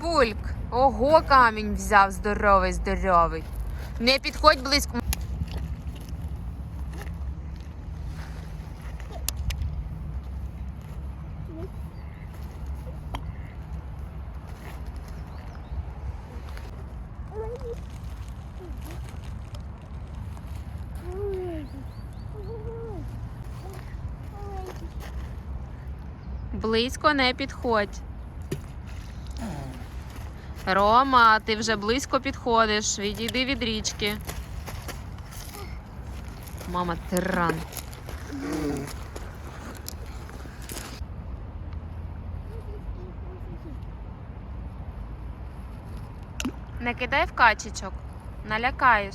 Бульк. Ого, камінь взяв здоровий, здоровий. Не підходь близько. Близько не підходь. Рома, ти вже близько підходиш. Відійди від річки. Мама, тиран. Не кидай в качечок. Налякаєш.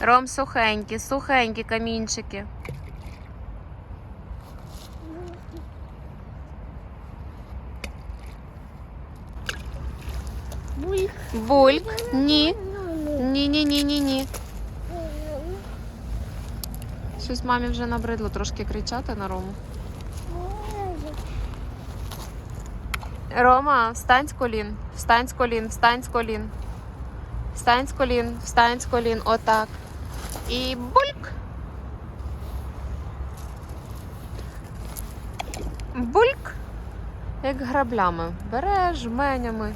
Ром сухенькі, сухенькі камінчики. Бульк. Ні. Ні, ні, ні, ні, ні. Щось мамі вже набридло трошки кричати на Рому. Рома, встань з колін, встань з колін, встань з колін. Встань з колін, встань з колін, отак. І бульк. Бульк. Як граблями. Береш жменями.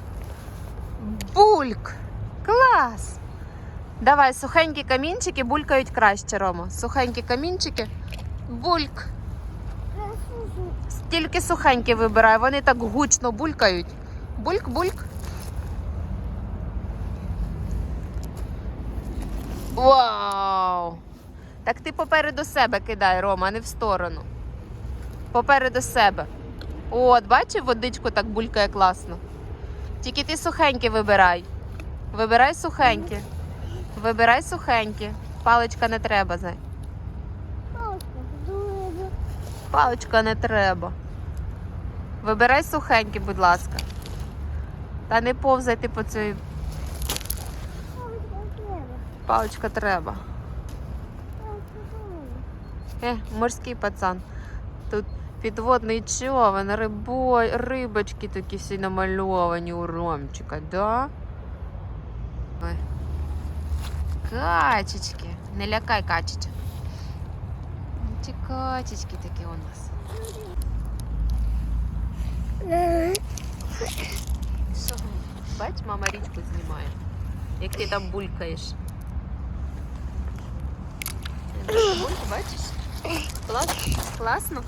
Бульк! Клас! Давай, сухенькі камінчики булькають краще, Рома. Сухенькі камінчики. Бульк. Тільки сухенькі вибирай, вони так гучно булькають. Бульк, бульк. Вау! Так ти попереду себе кидай, Рома, а не в сторону. Попереду себе. От, бачив, водичку так булькає класно. Тільки ти сухенькі вибирай. Вибирай сухенькі. Вибирай сухенькі. Паличка не треба, зай. Паличка не треба. Вибирай сухенькі, будь ласка. Та не повзайте по цій паличка треба. Е, морський пацан. Тут підводний човен, рибо... рибочки такі всі намальовані у Ромчика, да? Ой. Качечки. Не лякай качечок. Ці качечки такі у нас. Бач, мама річку знімає. Як ти там булькаєш. Бульк, бачиш? Клас, класно.